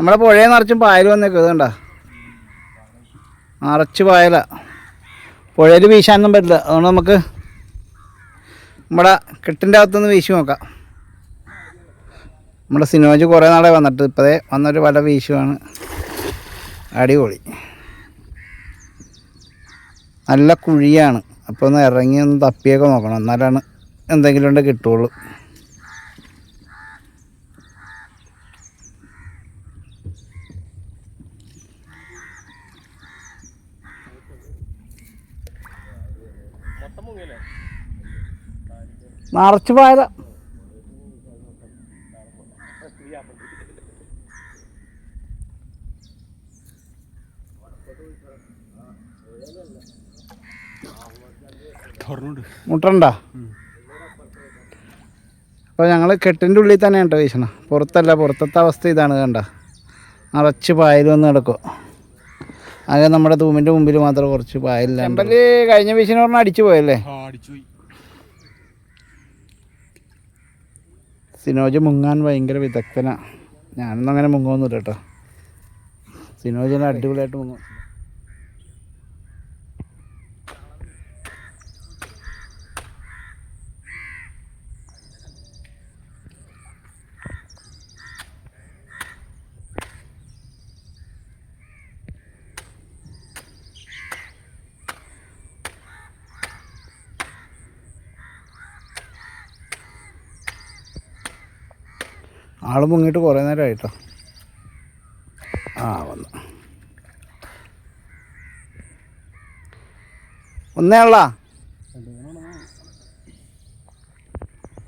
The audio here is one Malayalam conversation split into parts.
നമ്മുടെ പുഴയെ നിറച്ചും പായൽ വന്നേക്കും ഇതുണ്ട നിറച്ച് പായല. പുഴയിൽ വീശാനൊന്നും പറ്റില്ല. അതുകൊണ്ട് നമുക്ക് നമ്മുടെ കെട്ടിന്റെ അകത്തുനിന്ന് വീശി നോക്കാം. നമ്മുടെ സിനോജ് കുറേ നാളെ വന്നിട്ട് ഇപ്പോഴേ വന്നൊരു വല വീശുവാണ്. അടിപൊളി. നല്ല കുഴിയാണ്. അപ്പോൾ ഒന്ന് ഇറങ്ങി ഒന്ന് തപ്പിയൊക്കെ നോക്കണം. എന്നാലാണ് എന്തെങ്കിലും ഉണ്ട് കിട്ടുള്ളൂ. നിറച്ച് പായല തുറന്നുണ്ട് മുട്ടണ്ട? അപ്പോൾ ഞങ്ങൾ കെട്ടിന്റെ ഉള്ളിൽ തന്നെ കേട്ടോ വീശണ. പുറത്തല്ല പുറത്തത്തെ അവസ്ഥ ഇതാണ് കണ്ട. നിറച്ച് പായൽ വന്ന് കിടക്കുക ആകെ നമ്മുടെ തൂമിന്റെ മുമ്പിൽ മാത്രം കുറച്ച് പായലില്ല കഴിഞ്ഞ വീശിന് പറഞ്ഞാൽ അടിച്ചു പോയല്ലേ? ആ അടിച്ചു പോയി. സിനോജ് മുങ്ങാൻ ഭയങ്കര വിദഗ്ധനാണ് ഞാനൊന്നും അങ്ങനെ മുങ്ങുമൊന്നുമില്ല കേട്ടോ. സിനോജിനെ അടിപൊളിയായിട്ട് മുങ്ങും. ആൾ മുങ്ങിയിട്ട് കുറേ നേരമായിട്ടോ ആ വന്നു. ഒന്നേ ഉള്ളാ?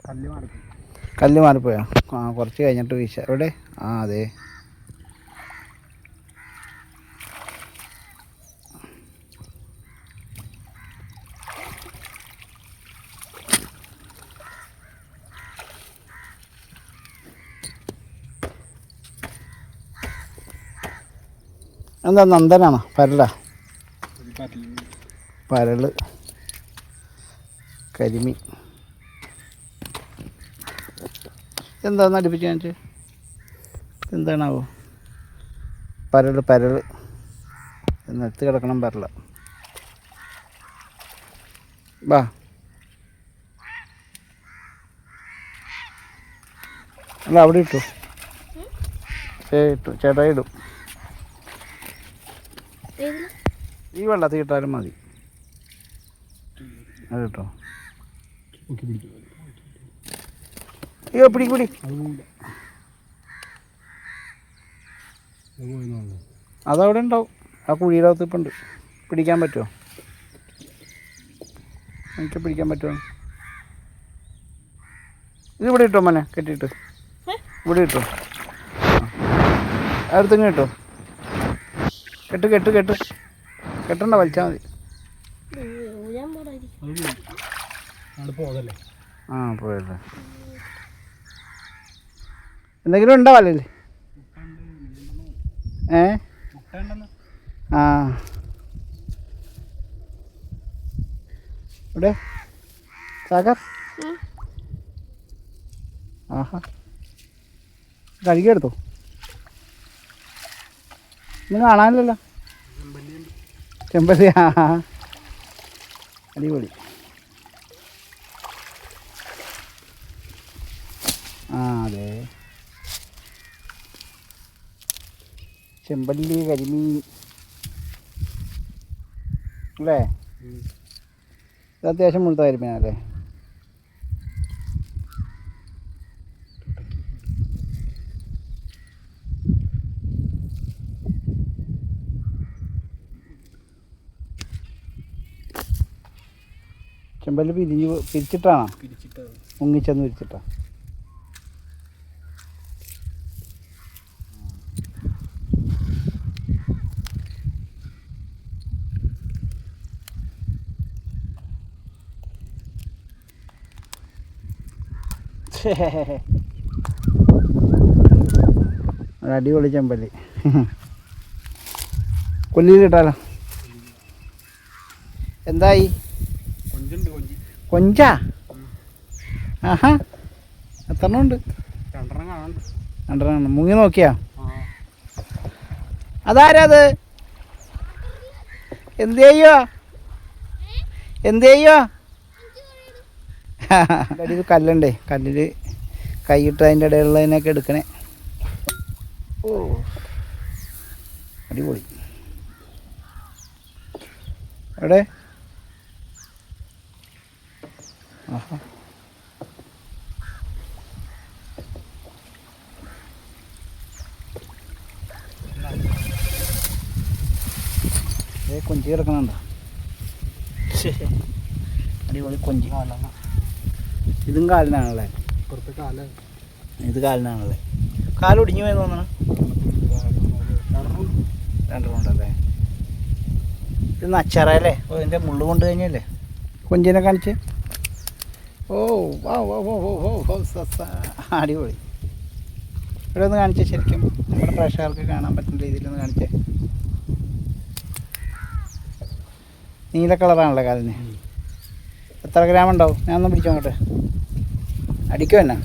കല്ല് മാറി കല്ല് മാറിപ്പോയാ? ആ കുറച്ച് കഴിഞ്ഞിട്ട് വീശ. എവിടെ? ആ അതെ. എന്താ നന്ദനാണോ? പരലാ പരൽ കരിമി എന്താ നടിപ്പിച്ച എന്താണാവോ പരൽ പരൽ എന്നെത്ത് കിടക്കണം പരല വാ. അല്ല അവിടെ ഇട്ടു. ഇട്ടു. ചേട്ടാ ഇടും. ഈ വെള്ളത്തിൽ ഇട്ടാലും മതി. അത് കേട്ടോ? അയ്യോ പിടി പിടി. അതവിടെ ഉണ്ടാവും. ആ കുഴിയുടെ അകത്ത് ഇപ്പം ഉണ്ട് പിടിക്കാൻ പറ്റുമോ? എനിക്ക് പിടിക്കാൻ പറ്റുമോ? ഇത് ഇവിടെ ഇട്ടോ മോനെ കെട്ടിയിട്ട്. ഇവിടെ ഇട്ടോ. അടുത്തങ്ങ് കിട്ടോ കെട്ട് കെട്ട് കെട്ട്. കെട്ടണ്ട വലിച്ചാൽ മതി. ആ പോയല്ലേ. എന്തെങ്കിലും ഉണ്ടോ വലയിൽ? ഏ? ആ. ഇവിടെ സാഗർ? ആഹാ. കഴുകിയെടുത്തോ? ഇന്ന് കാണാനില്ലല്ലോ. ചെമ്പല്ലി ആ ആ. അടിപൊളി. ആ അതെ. ചെമ്പല്ലി കരിമീൻ. അല്ലേ? ഇത് അത്യാവശ്യം മുഴുത്ത കരിമീനല്ലേ ചെമ്പല്ലി പിരിഞ്ഞ് പിരിച്ചിട്ടാണോ? പിരിച്ചിട്ട് മുങ്ങിച്ചെന്ന് പിരിച്ചിട്ടാ? അടിപൊളി ചെമ്പല്ലി. കൊല്ലിയിലിട്ടാലോ എന്തായി? കൊഞ്ചി? ആഹാ. എത്രണ്ണം ഉണ്ട് രണ്ടെണ്ണം മുങ്ങി നോക്കിയാ? അതാരത്? അതാരാ അത് എന്ത് ചെയ്യോ എന്ത് ചെയ്യോ ഇത് കല്ലുണ്ടേ. കല്ലിൽ കൈയിട്ട് അതിന്റെ ഇടയിലുള്ളതിനൊക്കെ എടുക്കണേ. ഓ. അടിപൊളി. എവിടെ ആഹാ ഏ കൊഞ്ചി കിടക്കണണ്ട? അടിപൊളി കൊഞ്ചി. ഇതും കാലിനാണല്ലേ? പുറത്ത് കാല. ഇത് കാലിനാണല്ലേ? കാലൊടിഞ്ഞു പോയെന്ന് തോന്നണം. രണ്ടെണ്ണമുണ്ടല്ലേ ഇത് നച്ചറയല്ലേ? ഇതിന്റെ മുള്ളു കൊണ്ട് കഴിഞ്ഞല്ലേ? കൊഞ്ചിനെ കാണിച്ച്. ഓ വാ സ സ. അടിപൊളി. ഇവിടെ ഒന്ന് കാണിച്ചേ ശരിക്കും. നമ്മുടെ പ്രേക്ഷകർക്ക് കാണാൻ പറ്റുന്ന രീതിയിൽ ഒന്ന് കാണിച്ചേ. നീല കളറാണല്ലോ കാലിന്. എത്ര ഗ്രാം ഉണ്ടാവും? ഞാൻ ഒന്ന് പിടിച്ചോട്ടെ അടിക്കും എന്നാ?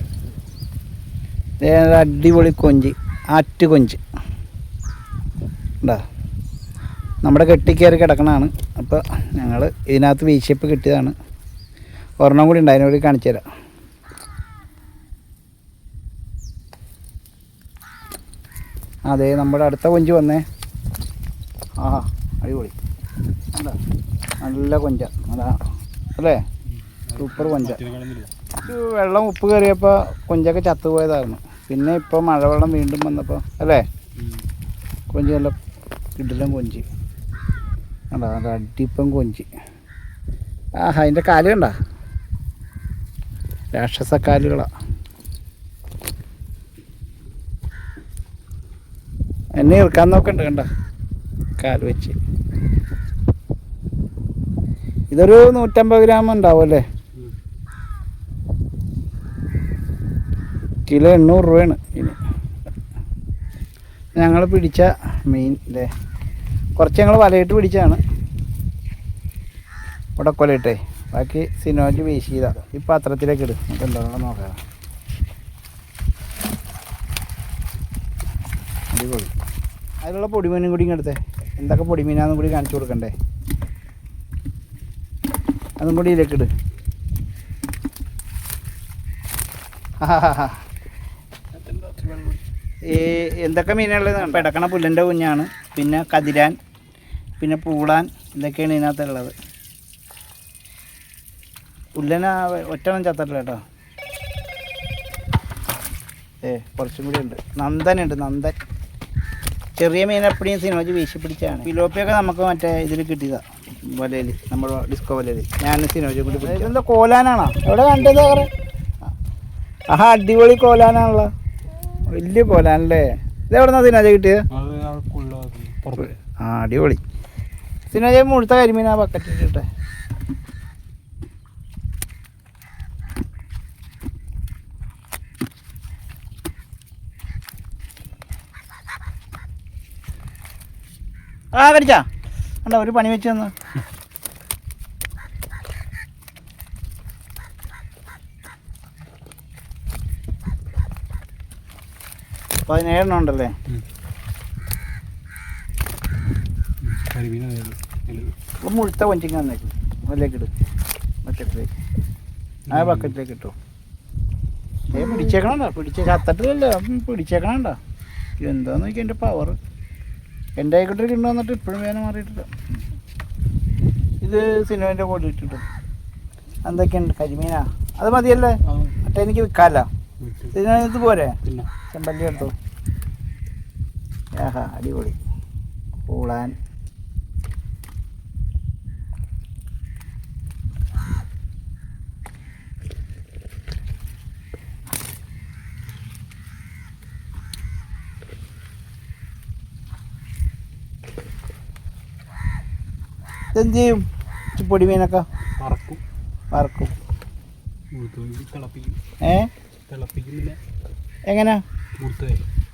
അടിപൊളി കൊഞ്ച്. ആറ്റ് കൊഞ്ച്. ഉണ്ടാ നമ്മുടെ കെട്ടിക്കയറി കിടക്കണതാണ്. അപ്പോൾ ഞങ്ങൾ ഇതിനകത്ത് വീശിയപ്പ് കിട്ടിയതാണ്. ഒരെണ്ണം കൂടി ഉണ്ട് അതിനോട് കാണിച്ചു തരാം. അതെ നമ്മുടെ അടുത്ത കൊഞ്ച് വന്നേ. ആഹാ അടിപൊളി? നല്ല കൊഞ്ച. അതാ അല്ലേ? സൂപ്പർ കൊഞ്ച. വെള്ളം ഉപ്പ് കയറിയപ്പോൾ കൊഞ്ചൊക്കെ ചത്തുപോയതായിരുന്നു. പിന്നെ ഇപ്പോൾ മഴവെള്ളം വീണ്ടും വന്നപ്പോൾ അല്ലേ? കൊഞ്ച് നല്ല ഇടലും കൊഞ്ച്. നല്ല അടിപ്പം കൊഞ്ച്. ആഹാ അതിന്റെ കാൽ രാക്ഷസക്കാലുകളാ എന്നെ ഇറക്കാൻ നോക്കണ്ട കണ്ട? കാൽ വെച്ച്. ഇതൊരു നൂറ്റമ്പത് ഗ്രാം ഉണ്ടാവും അല്ലേ? കിലോ എണ്ണൂറ് രൂപയാണ് ഇനി. ഞങ്ങൾ പിടിച്ച മീൻ അല്ലേ കുറച്ച് ഞങ്ങൾ വലയിട്ട് പിടിച്ചാണ് പിടിച്ചതാണ്. ഉടക്കൊലയിട്ടേ ബാക്കി സിനോജ് വീശിയതാ ഈ പാത്രത്തിലേക്ക് ഇട്. നമുക്ക് എന്താണെന്ന് നോക്കാം. അടിപൊളി. അതിലുള്ള പൊടിമീനും കൂടി എടുത്തേ. എന്തൊക്കെ പൊടിമീനാന്നും കൂടി കാണിച്ചു കൊടുക്കണ്ടേ? അതും കൂടി ഇതിലേക്ക് ഇട്. ഈ എന്തൊക്കെ മീനുള്ളത് പെടക്കണ പുല്ലിന്റെ കുഞ്ഞാണ്. പിന്നെ കതിരാൻ പിന്നെ പൂളാൻ ഇതൊക്കെയാണ് ഇതിനകത്തുള്ളത്. പുല്ലന ഒറ്റണം ചത്തട്ടില്ല കേട്ടോ. ഏ കുറച്ചും കൂടി ഉണ്ട്. നന്ദനുണ്ട് നന്ദൻ. ചെറിയ മീൻ എപ്പോഴും സിനിമ വീശി പിടിച്ചാണ് ഫിലോപ്പിയൊക്കെ നമുക്ക് മറ്റേ ഇതിൽ കിട്ടിയതാ. വലയിൽ നമ്മുടെ ഡിസ്കോ വലയിൽ ഞാൻ സിനിമ കൂടി. ഇതെന്താ കോലാനാണോ? എവിടെ കണ്ടത് വേറെ ആഹാ അടിപൊളി കോലാനാണല്ലോ. വലിയ കോലാനല്ലേ? ഇതെവിടെ നിന്നാ സിനിമ കിട്ടിയത് ആ അടിപൊളി. സിനിമ മുഴുത്ത കരിമീനാ ആ ബക്കറ്റ് ഇട്ടിട്ടെ. ആ കടിച്ചാ കണ്ടോ ഒരു പണി വെച്ച് തന്നു പതിനേഴെണ്ണം ഉണ്ടല്ലേ? മുഴുത്ത കൊഞ്ചിങ് വന്നേക്കും. അതിലേക്ക് ഇട്. ബക്കറ്റിലേക്ക് ആ ബക്കറ്റിലേക്ക് ഇട്ടു. ഏ പിടിച്ചേക്കണണ്ട? പിടിച്ച കത്തട്ടില്ലല്ലോ പിടിച്ചേക്കണണ്ട? എന്താന്ന് നോക്കി എന്റെ പവർ എന്റെ ആയിക്കോട്ടെ കിണ്ടു വന്നിട്ട് ഇപ്പോഴും വേദന മാറിയിട്ടില്ല. ഇത് സിനിമേന്റെ കൂടെ ഇട്ടിട്ടു. എന്തൊക്കെയുണ്ട് കരിമീനാ? അത് മതിയല്ലേ? മറ്റേ എനിക്ക് വിൽക്കാമല്ല. ഇതിന് ഇത് പോരെ? പിന്നെ. ചെമ്പല്ലി എടുത്തു. ആഹാ അടിപൊളി. പൂളാൻ ഇതെന്ത് ചെയ്യും? ഈ പൊടിമീനൊക്കെ വറക്കും. വറക്കും. തിളപ്പിക്കും. ഏ? തിളപ്പിക്കും പിന്നെ എങ്ങനെ?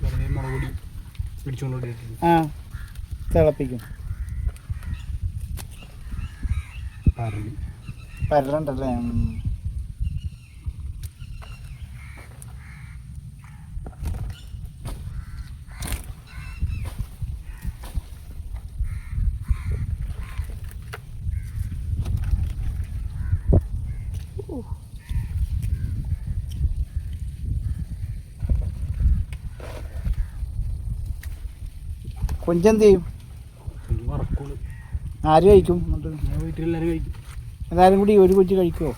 വെറുതെ മുളക് പൊടി ആ തിളപ്പിക്കും. പരലി പരലുണ്ടല്ലേ കൊഞ്ചെന്ത് ചെയ്യും ആര് കഴിക്കും? എല്ലാവരും എന്തായാലും കൂടി ഒരു കൊഞ്ച് കഴിക്കുമോ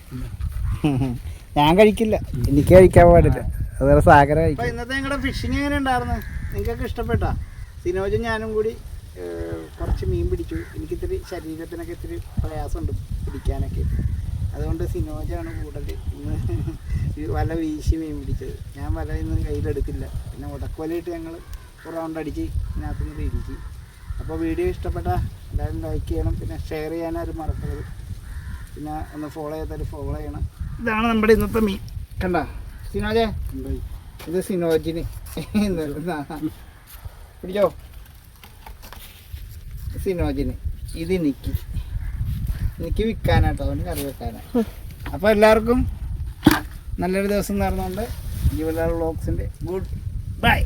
ഞാൻ കഴിക്കില്ല. എനിക്ക് കഴിക്കാൻ പാടില്ല. അതുപോലെ സാഗര കഴിക്കും. ഇന്നത്തെ ഞങ്ങളുടെ ഫിഷിങ് എങ്ങനെ ഉണ്ടായിരുന്നു? നിങ്ങൾക്ക് ഇഷ്ടപ്പെട്ടാ? സിനോജും ഞാനും കൂടി കുറച്ച് മീൻ പിടിച്ചു. എനിക്ക് എനിക്കിത്തിരി ശരീരത്തിനൊക്കെ ഇത്തിരി പ്രയാസമുണ്ട് പിടിക്കാനൊക്കെ. അതുകൊണ്ട് സിനോജാണ് കൂടുതൽ ഇന്ന് ഈ വല വീശി മീൻ പിടിച്ചത്. ഞാൻ വല ഇന്ന് കയ്യിലെടുക്കില്ല പിന്നെ ഉടക്കുവലയിട്ട് ഞങ്ങൾ റൗണ്ട് അടിച്ച് ഇതിനകത്തുനിന്ന് തിരിച്ച്. അപ്പോൾ വീഡിയോ ഇഷ്ടപ്പെട്ട എല്ലാവരും ലൈക്ക് ചെയ്യണം. പിന്നെ ഷെയർ ചെയ്യാനാരും മറക്കരുത്. പിന്നെ ഒന്ന് ഫോളോ ചെയ്താൽ ഫോളോ ചെയ്യണം. ഇതാണ് നമ്മുടെ ഇന്നത്തെ മീൻ കണ്ട? സിനോജെ? ഇത് സിനോജിന്. പിടിച്ചോ? സിനോജിന്. ഇത് നിക്കി. എനിക്ക് വിൽക്കാനാട്ടോ. അവന് കറി വെക്കാനാ. അപ്പോൾ എല്ലാവർക്കും നല്ലൊരു ദിവസം നേർന്നുകൊണ്ട് ജീവലാൽ വ്ളോഗ്സിന്റെ ഗുഡ് ബൈ